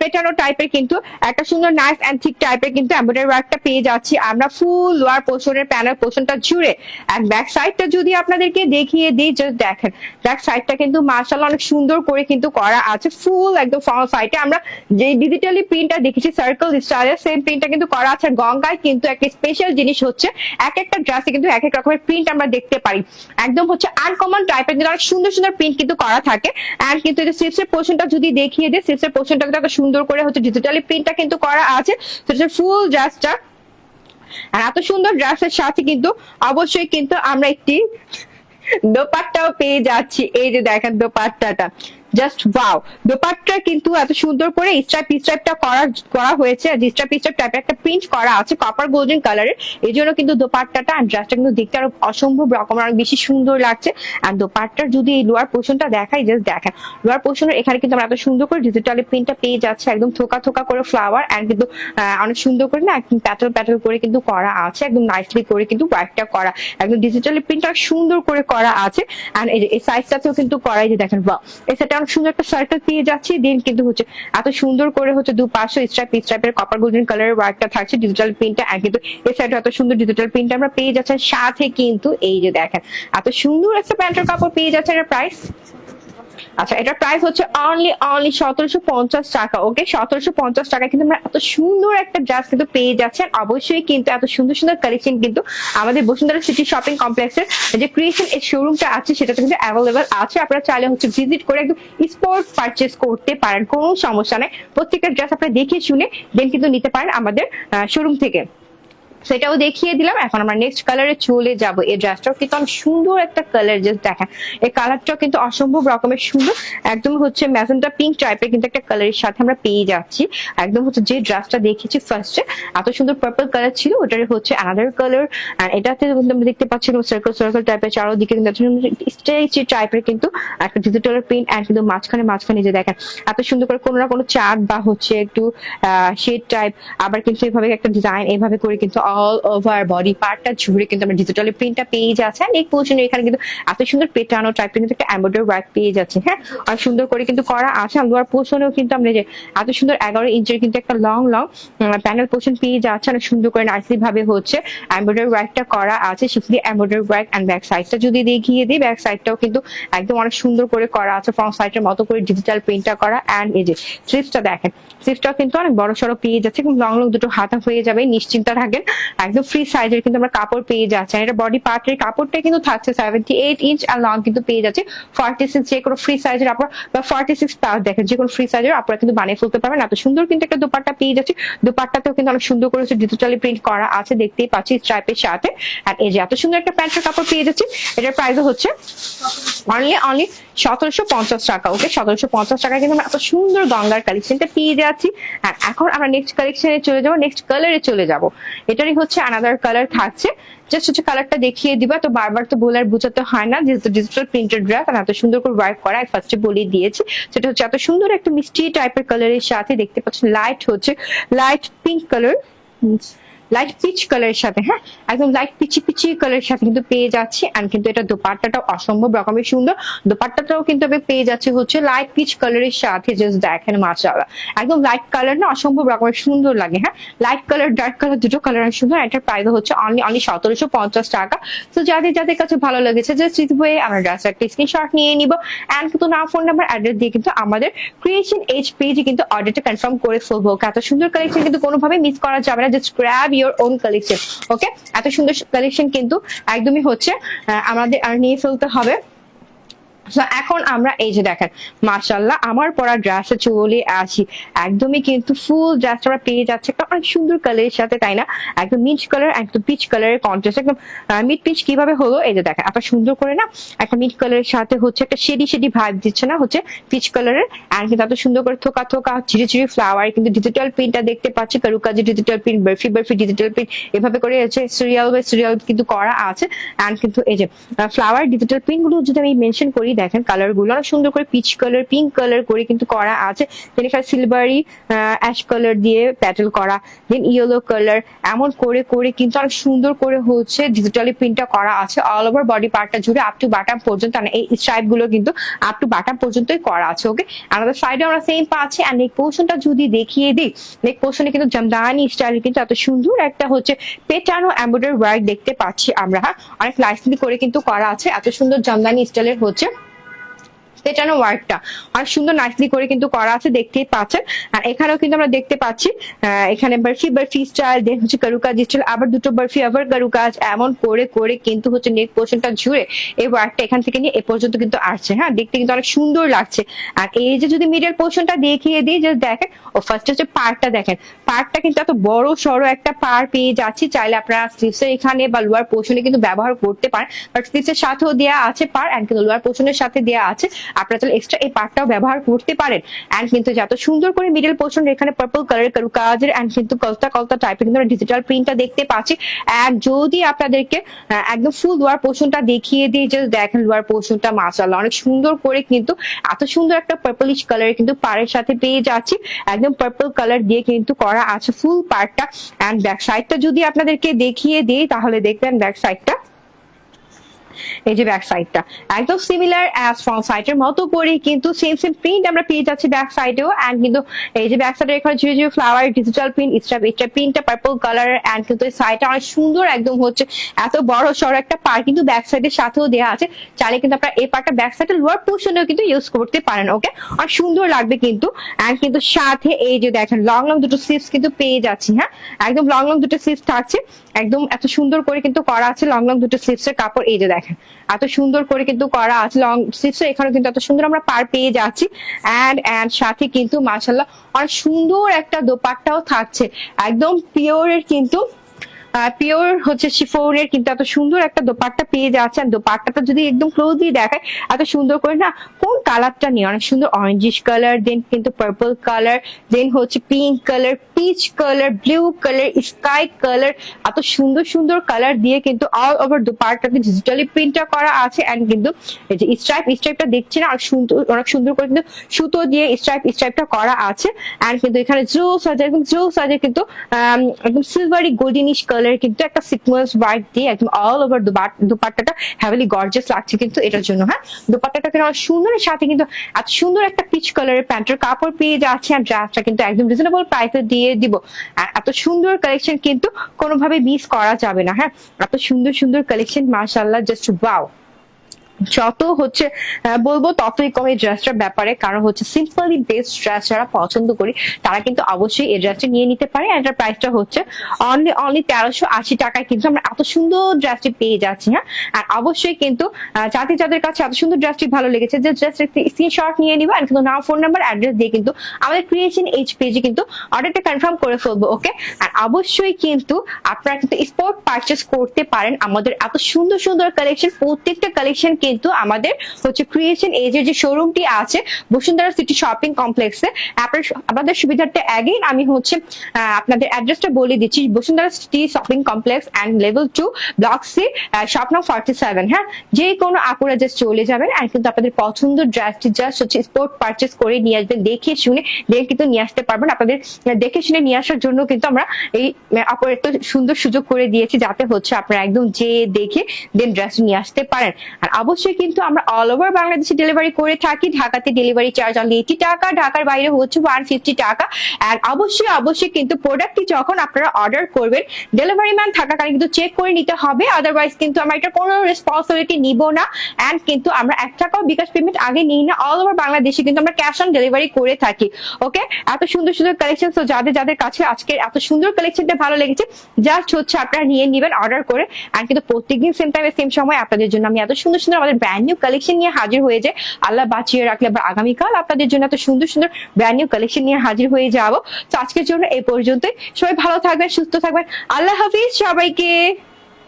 পেটানো টাইপের কিন্তু একটা সুন্দর নাইস অ্যান্ড ঠিক টাইপের কিন্তু এমব্রয়ডারি ওয়ার্কটা পেয়ে যাচ্ছি আমরা ফুল লোয়ার পোর্শনের প্যানেল পোর্শনটা জুড়ে। অ্যান্ড ব্যাক সাইডটা যদি আপনাদেরকে দেখিয়ে দিই জাস্ট দেখেন ব্যাক সাইডটা কিন্তু মার্শাল অনেক সুন্দর করে কিন্তু করা আছে। ফুল একদম সাইডে আমরা যে ডিজিটালি প্রিন্টটা দেখেছি সার্কেল স্টাইলের সেম প্রিন্টটা কিন্তু করা আছে গঙ্গায় কিন্তু একটা স্পেশাল জিনিস হচ্ছে, এক একটা ড্রেসে কিন্তু এক এক রকমের প্রিন্ট আমরা দেখতে পারি। একদম হচ্ছে আনকমন টাইপের কিন্তু অনেক সুন্দর সুন্দর প্রিন্ট কিন্তু করা থাকে। আর কিন্তু যে সিপসের পোর্শনটা যদি দেখিয়ে দিই সিপসের পোর্শনটা কিন্তু এত সুন্দর করে হচ্ছে ডিজিটালি প্রিন্টটা কিন্তু করা আছে। সেটা ফুল ড্রেসটা আর এত সুন্দর ড্রেসের সাথে কিন্তু অবশ্যই কিন্তু আমরা একটি দোপাট্টাও পেয়ে যাচ্ছি। এই যে দেখেন দোপাট্টাটা। জাস্ট ওয়াও দোপাট্টা কিন্তু এত সুন্দর করে স্ট্রাইপ স্ট্রাইপটা করা করা হয়েছে। আর স্ট্রাইপ স্ট্রাইপ টাইপের একটা প্রিন্ট করা আছে কপার গোল্ডেন কালারের এই জন্য কিন্তু দোপাট্টাটা আর ড্রেসটা কিন্তু দেখতে আরও অসম্ভব রকম অনেক বেশি সুন্দর লাগছে। আর দোপাট্টার যদি এই লোয়ার পোর্শনটা দেখাই জাস্ট দেখেন। লোয়ার পোর্শনের এখানে কিন্তু আমরা এত সুন্দর করে ডিজিটালি প্রিন্টটা পেয়ে যাচ্ছে। একদম থোকা থোকা করে ফ্লাওয়ার এন্ড কিন্তু অনেক সুন্দর করে না একদম প্যাটেল প্যাটেল করে কিন্তু করা আছে। একদম নাইসলি করে কিন্তু ওয়ার্কটা করা। একদম ডিজিটালি প্রিন্টটা সুন্দর করে করা আছে। এন্ড এই সাইজটাতেও কিন্তু করাই যে দেখেন বা এই সেটা সুন্দর একটা সার্কেল পেয়ে যাচ্ছি দেন কিন্তু হচ্ছে এত সুন্দর করে হচ্ছে দু পাশে স্ট্রাইপ স্ট্রাইপের কপার গোল্ডেন কালারের ওয়ার্কটা থাকছে ডিজিটাল প্রিন্টটা আর কিন্তু এই সাইডে এত সুন্দর ডিজিটাল প্রিন্ট আমরা পেয়ে যাচ্ছি। সাথে কিন্তু এই যে দেখেন, এত সুন্দর একটা প্যান্টের কাপড় পেয়ে যাচ্ছে এটা প্রাইস আচ্ছা এটার প্রাইস হচ্ছে অনলি অনলি সতেরোশো পঞ্চাশ টাকা ওকে সতেরোশো পঞ্চাশ টাকা কিন্তু আমরা এত সুন্দর একটা ড্রেস কিন্তু পেয়ে যাচ্ছেন। অবশ্যই কিন্তু এত সুন্দর সুন্দর কালেকশন কিন্তু আমাদের বসুন্ধরা সিটি শপিং কমপ্লেক্সের যে ক্রিয়েশন এর শোরুমটা আছে, সেটাতে কিন্তু অ্যাভেলেবেল আছে। আপনারা চাইলে হচ্ছে ভিজিট করে একদম স্পোর্ট পারচেস করতে পারেন, কোনো সমস্যা নেই। প্রত্যেকটা ড্রেস আপনারা দেখে শুনে দেন কিন্তু নিতে পারেন আমাদের শোরুম থেকে। সেটাও দেখিয়ে দিলাম। এখন আমরা নেক্সট কালারে চলে যাব। এই ড্রেসটাও কিন্তু অনেক সুন্দর একটা কালার জাস্ট দেখেন এই কালারটাও কিন্তু অসম্ভব রকমের সুন্দর। একদম হচ্ছে ম্যাজেন্টা পিঙ্ক টাইপের কিন্তু একটা কালারের সাথে আমরা পেয়ে যাচ্ছি। একদম হচ্ছে যে ড্রেসটা দেখেছি ফার্স্টে এত সুন্দর পার্পল কালার ছিল, ওটার হচ্ছে আনাদার কালার আর এটাতে কিন্তু আমরা দেখতে পাচ্ছি সার্কেল সার্কেল টাইপের চারোদিকে কিন্তু স্টেজ টাইপের কিন্তু একটা ডিজিটাল প্রিন্ট আর কিন্তু মাঝখানে মাঝখানে যে দেখেন, এত সুন্দর করে কোনো না কোনো চার্ট বা হচ্ছে একটু শেড টাইপ আবার কিন্তু এভাবে একটা ডিজাইন এভাবে করে কিন্তু অল ওভার বডি পার্টটা জুড়ে কিন্তু আমরা ডিজিটালি প্রিন্টটা পেয়ে যাচ্ছে। আর এই পোর্শনে এখানে কিন্তু এত সুন্দর পেটানো টাইপের কিন্তু একটা এমব্রয়ডারি ওয়ার্ক পেয়ে যাচ্ছে হ্যাঁ? আর সুন্দর করে কিন্তু করা আছে। আর লোয়ার পোর্শনেও কিন্তু আমরা যে এত সুন্দর এগারো ইঞ্চের কিন্তু একটা লং লং প্যানেল পোর্শন পেয়ে যাচ্ছে। অনেক সুন্দর করে নাইসলি ভাবে হচ্ছে এমব্রয়ডারি ওয়ার্কটা করা আছে। Schiffli embroidery work and back সাইডটা যদি দেখিয়ে দিই ব্যাক সাইডটাও কিন্তু একদম অনেক সুন্দর করে করা আছে। ফ্রন্ট সাইডের মতো করে ডিজিটাল প্রিন্টটা করা অ্যান্ড এই যে স্লিপসটা দেখেন। স্লিপসটাও কিন্তু অনেক বড় সড়ো পেয়ে যাচ্ছে। এবং লং লং দুটো হাতা হয়ে যাবে। নিশ্চিন্ত থাকেন। একদম ফ্রি সাইজের কিন্তু আমরা কাপড় পেয়ে যাচ্ছি। এটা বডি পার্টের কাপড়টা কিন্তু থাকছে সেভেন্টি এইট ইঞ্চ আর লং কিন্তু পেয়ে যাচ্ছে। ফর্টি সিক্স যে কোনো ফ্রি সাইজের আপনার বা ফর্টি সিক্স পাওয়ার দেখেন, যে কোনো ফ্রি সাইজের আপনারা কিন্তু বানিয়ে ফেলতে পারবেন। এত সুন্দর কিন্তু একটা দোপাট্টা পেয়ে যাচ্ছে। দোপাট্টাতেও কিন্তু অনেক সুন্দর করে ডিজিটালি প্রিন্ট করা আছে, দেখতেই পাচ্ছি স্ট্রাইপের সাথে। আর এই যে এত সুন্দর একটা প্যান্টের কাপড় পেয়ে যাচ্ছি, এটার প্রাইস হচ্ছে অনলি অনলি সতেরোশো পঞ্চাশ টাকা ওকে সতেরোশো পঞ্চাশ টাকা কিন্তু আমরা এত সুন্দর গঙ্গার কালেকশনটা পেয়ে যাচ্ছি। আর এখন আমরা নেক্সট কালেকশনে চলে যাব নেক্সট কালারে চলে যাব। এটারই হচ্ছে আনাদার কালার থাকছে। জাস্ট হচ্ছে কালারটা দেখিয়ে দিবা। তো বারবার তো বলে আর বোঝাতে হয় না যেহেতু ডিজিটাল প্রিন্টেড ড্রেস আর এত সুন্দর করে ওয়ার্ক করা ফার্স্টে বলে দিয়েছি। সেটা হচ্ছে এত সুন্দর একটা মিষ্টি টাইপের কালারের সাথে দেখতে পাচ্ছেন লাইট হচ্ছে light pink colour light peach কালারের সাথে হ্যাঁ? একদম লাইট পিচি পিচি কালারের সাথে কিন্তু পেয়ে যাচ্ছি আর কিন্তু এটা দোপাট্টাটা অসম্ভব রকমের সুন্দর। দোপাট্টাটাও কিন্তু আমি পেয়ে যাচ্ছি হচ্ছে লাইট পিচ কালারের সাথে জাস্ট দেখেন মাশাআল্লাহ। একদম লাইট কালার না, অসম্ভব রকমের সুন্দর লাগে হ্যাঁ? লাইট কালার ডার্ক কালার দুটো কালার সুন্দর, এটার প্রাইস হচ্ছে অনলি অনলি সতেরোশো পঞ্চাশ টাকা। তো যাদের যাদের কাছে ভালো লেগেছে জাস্ট হয়ে আমরা জাস্ট একটা স্ক্রিনশট নিয়ে নিব। অ্যান্ড কিন্তু নাম ফোন নাম্বার অ্যাড্রেস দিয়ে কিন্তু আমাদের ক্রিয়েশন এইচ পেজে কিন্তু অর্ডারটা কনফার্ম করে ফেলব এত সুন্দর কালেকশন কিন্তু কোনোভাবে মিস করা যাবে না just grab your own collection okay এত সুন্দর কালেকশন কিন্তু একদমই হচ্ছে আমাদের আর নিয়ে ফেলতে হবে। এখন আমরা এই যে দেখেন মাশাল্লাহ আমার পরা ড্রেসে চলে আসি। একদমই কিন্তু ফুল ড্রেসটা আমরা পেয়ে যাচ্ছে একটা অনেক সুন্দর কালারের সাথে, তাই না? একদম মিচ কালার একদম পিচ কালারের কন্ট্রাস্ট একদম মিড পিচ কীভাবে হলো? এই যে দেখেন, আপনার সুন্দর করে না একটা মিড কালারের সাথে হচ্ছে একটা শেডি শেডি ভাইব দিচ্ছে না, হচ্ছে পিচ কালারের আর কিন্তু এত সুন্দর করে থোকা থোকা ঝিরি ঝিরি ফ্লাওয়ার কিন্তু ডিজিটাল প্রিন্টটা দেখতে পাচ্ছি কারুকাজি digital print barfi barfi digital print এভাবে করে হচ্ছে সিরিয়াল বাই সিরিয়াল কিন্তু করা আছে। অ্যান্ড কিন্তু এই যে ফ্লাওয়ার ডিজিটাল প্রিন্টগুলো যদি আমি মেনশন করি দেখেন কালারগুলো। অনেক সুন্দর করে পিচ কালার পিঙ্ক কালার করে কিন্তু করা আছে। দেন এখানে সিলভারি অ্যাশ কালার দিয়ে প্যাটেল করা। দেন ইয়েলো কালার এমন করে করে কিন্তু অনেক সুন্দর করে হচ্ছে ডিজিটালি প্রিন্টটা করা আছে। অল ওভার বডি পার্টটা জুড়ে আপ টু বাটাম পর্যন্ত আর এই স্ট্রাইপগুলো কিন্তু আপ টু বাটাম পর্যন্তই করা আছে ওকে আমাদের সাইডে আমরা সেম পাচ্ছি। আর নেক পোর্শনটা যদি দেখিয়ে দিই নেক পোর্শনে কিন্তু জামদানি স্টাইল কিন্তু এত সুন্দর একটা হচ্ছে পেটানো এমব্রয়ডারি ওয়ার্ক দেখতে পাচ্ছি আমরা হ্যাঁ? অনেক লাইসলি করে কিন্তু করা আছে। এত সুন্দর জামদানি স্টাইলের হচ্ছে পেটানো ওয়ার্কটা অনেক সুন্দর নাইসলি করে কিন্তু করা আছে, দেখতেই পাচ্ছেন। আর এখানেও কিন্তু আমরা দেখতে পাচ্ছি এখানে বার্ফি বার্ফি স্টাইল দেন হচ্ছে কারুকাজ স্টাইল আবার দুটো বার্ফি, আবার কারুকাজ, এমন করে করে কিন্তু হচ্ছে নেক পোর্শনটা জুড়ে এই ওয়ার্কটা এখান থেকে নিয়ে এ পর্যন্ত কিন্তু আসছে। হ্যাঁ দেখতে কিন্তু অনেক সুন্দর লাগছে। আর এই যে যদি মিডল পোর্শনটা দেখিয়ে দিই যে দেখেন, ও ফার্স্ট হচ্ছে পার্টটা দেখেন। পার্টটা কিন্তু এত বড় সড়ো একটা পার পেয়ে যাচ্ছি। চাইলে আপনারা স্লিভসের এখানে বা লোয়ার পোর্শনে কিন্তু ব্যবহার করতে পারেন। বাট স্লিভসের সাথেও দেওয়া আছে পার অ্যান্ড কিন্তু লোয়ার পোর্শনের সাথে দেওয়া আছে। আপনারা তাহলে এক্সট্রা এই পার্টটাও ব্যবহার করতে পারেন। অ্যান্ড কিন্তু যত সুন্দর করে মিডল পোর্শন এখানে পার্পল কালারের কাজের অ্যান্ড কিন্তু কলতা কলতা টাইপের কিন্তু ডিজিটাল প্রিন্টটা দেখতে পাচ্ছি। অ্যান্ড যদি আপনাদেরকে একদম ফুল লোয়ার পোর্শনটা দেখিয়ে দিই যে দেখেন লোয়ার পোর্শনটা মাসাল্লাহ অনেক সুন্দর করে কিন্তু এত সুন্দর একটা পার্পলিশ কালারের কিন্তু পাড়ের সাথে পেয়ে যাচ্ছি। একদম পার্পল কালার দিয়ে কিন্তু করা আছে ফুল পার্টটা অ্যান্ড ব্যাক সাইডটা যদি আপনাদেরকে দেখিয়ে দিই, তাহলে দেখবেন ব্যাক সাইডটা এই যে ব্যাক সাইডটা একদম সিমিলার অ্যাজ ফ্রন্ট সাইডের মতো করে কিন্তু সেম সেম প্রিন্ট আমরা পেয়ে যাচ্ছি ব্যাক সাইডেও এন্ড কিন্তু এই যে ব্যাক সাইডে এখানে zero zero flower digital print strap এটা প্রিন্টটা পার্পল কালার এন্ড কিন্তু সাইডটা অনেক সুন্দর একদম হচ্ছে। এত বড় সড়ো একটা পার কিন্তু ব্যাক সাইডের সাথেও দেওয়া আছে। চাইলে কিন্তু আপনারা এই পার্টটা ব্যাক সাইডের লোয়ার পোর্শনেও কিন্তু ইউজ করতে পারেন ওকে আর সুন্দর লাগবে কিন্তু। এন্ড কিন্তু সাথে এই যে দেখেন লং লং দুটো স্লিভস কিন্তু পেয়ে যাচ্ছি হ্যাঁ? একদম লং লং দুটো স্লিভস থাকছে। একদম এত সুন্দর করে কিন্তু করা আছে লং লং দুটো স্লিপস এর কাপড়, এই যে দেখেন, এত সুন্দর করে কিন্তু করা আছে লং স্লিপস এখানে কিন্তু এত সুন্দর আমরা পার পেয়ে যাচ্ছি। এন্ড এন্ড সাথে কিন্তু মাশাল্লাহ অনেক সুন্দর একটা দোপাট্টাও থাকছে, একদম পিওরের কিন্তু পিওর হচ্ছে শিফনের কিন্তু এত সুন্দর একটা দোপাট্টা পেয়ে যাচ্ছে আর দোপাট্টাটা যদি একদম ক্লোজলি দেখায় এত সুন্দর করে না, কোন কালারটা নিয়ে? অনেক সুন্দর অরেঞ্জিশ কালার দেন কিন্তু পার্পল কালার দেন হচ্ছে pink colour peach colour blue colour sky colour এত সুন্দর সুন্দর কালার দিয়ে কিন্তু অল ওভার দোপাট্টাতে ডিজিটালি প্রিন্টটা করা আছে এন্ড কিন্তু এই যে স্ট্রাইপ স্ট্রাইপটা দেখছি না আর সুন্দর, অনেক সুন্দর করে কিন্তু সুতো দিয়ে স্ট্রাইপ স্ট্রাইপটা করা আছে। এন্ড কিন্তু এখানে জো সাজে একদম জো সাজে কিন্তু একদম সিলভারি গোল্ডেনিশ কালার কিন্তু একটা সিকোয়েন্স ওয়ার্ক দিয়ে একদম অল ওভার দুপাট্টাটা হ্যাভেলি গর্জিয়াস লাগছে কিন্তু এটার জন্য হ্যাঁ? দুপাট্টাটা কিন্তু অনেক সুন্দর সাথে কিন্তু এত সুন্দর একটা পিচ কালারের প্যান্টের কাপড় পেয়ে যাচ্ছে আর ড্রেসটা কিন্তু একদম রিজনেবল প্রাইসে দিয়ে দিব। এত সুন্দর কালেকশন কিন্তু কোনোভাবে মিস করা যাবে না হ্যাঁ? এত সুন্দর সুন্দর কালেকশন মার্শাল্লাহ জাস্ট ওয়াও যত হচ্ছে বলব ততই কম এই ড্রেসটার ব্যাপারে। কারণ হচ্ছে সিম্পলি বেস্ট ড্রেস যারা পছন্দ করি, তারা কিন্তু অবশ্যই এই ড্রেসটা নিয়ে নিতে পারে। এটার প্রাইসটা হচ্ছে অনলি অনলি তেরোশো আশি টাকায় কিন্তু আমরা এত সুন্দর ড্রেসটি পেয়ে যাচ্ছি হ্যাঁ? আর অবশ্যই কিন্তু যাদের যাদের কাছে এত সুন্দর ড্রেসটি ভালো লেগেছে, যে ড্রেস স্ক্রিনশট নিয়ে নিবা আর কিন্তু নাম ফোন নাম্বার অ্যাড্রেস দিয়ে কিন্তু আমাদের ক্রিয়েশন এইচ পেজে কিন্তু অর্ডারটা কনফার্ম করে ফেলব ওকে আর অবশ্যই কিন্তু আপনারা কিন্তু স্পোর্ট পারচেস করতে পারেন। আমাদের এত সুন্দর সুন্দর কালেকশন প্রত্যেকটা কালেকশন কিন্তু আমাদের হচ্ছে ক্রিয়েশন এজের যে শোরুমটি আছে, বসুন্ধরা সিটি শপিং কমপ্লেক্সে আপনার আমাদের সুবিধার্থে অ্যাগেইন আমি হচ্ছে আপনাদের অ্যাড্রেসটা বলে দিচ্ছি, Bashundhara city shopping complex and level two block C shop নাম ফর্টি সেভেন হ্যাঁ? যে কোনো আপুরা জাস্ট চলে যাবেন আর কিন্তু আপনাদের পছন্দের ড্রেসটি জাস্ট হচ্ছে স্পোর্ট পারচেস করে নিয়ে আসবেন, দেখে শুনে দেখে কিন্তু নিয়ে আসতে পারবেন। আপনাদের দেখে শুনে নিয়ে আসার জন্য কিন্তু আমরা এই আপুর এত সুন্দর সুযোগ করে দিয়েছি যাতে হচ্ছে আপনারা একদম যে দেখে দেন ড্রেস নিয়ে আসতে পারেন। আর অবশ্যই কিন্তু আমরা অল ওভার বাংলাদেশে ডেলিভারি করে থাকি। ঢাকাতে ডেলিভারি চার্জ অনলি এইটি টাকা, ঢাকার বাইরে হচ্ছে ওয়ান ফিফটি টাকা। আর অবশ্যই অবশ্যই কিন্তু প্রোডাক্টটি যখন আপনারা অর্ডার করবেন ডেলিভারি ম্যান থাকাকালীন কিন্তু চেক করে নিতে হবে। আদারওয়াইজ কিন্তু আমরা এটা কোনো রেসপন্সিবিলিটি নিব না। অ্যান্ড কিন্তু আমরা এক টাকাও বিকাশ পেমেন্ট আগে নিই না। অল ওভার বাংলাদেশে কিন্তু আমরা ক্যাশ অন ডেলিভারি করে থাকি। ওকে এত সুন্দর সুন্দর কালেকশন তো যাদের যাদের কাছে আজকের এত সুন্দর কালেকশনটা ভালো লেগেছে জাস্ট হচ্ছে আপনারা নিয়ে নেবেন অর্ডার করে। আর কিন্তু প্রত্যেকদিন সেম টাইমে সেম সময় আপনাদের জন্য আমি এত সুন্দর সুন্দর আমাদের ব্র্যান্ড নিউ কালেকশন নিয়ে হাজির হয়ে যায়। আল্লাহ বাঁচিয়ে রাখলে আবার আগামীকাল আপনাদের জন্য এত সুন্দর সুন্দর ব্র্যান্ড নিউ কালেকশন নিয়ে হাজির হয়ে যাব। তো আজকের জন্য এই পর্যন্তই। সবাই ভালো থাকবেন, সুস্থ থাকবেন। আল্লাহ হাফিজ সবাইকে।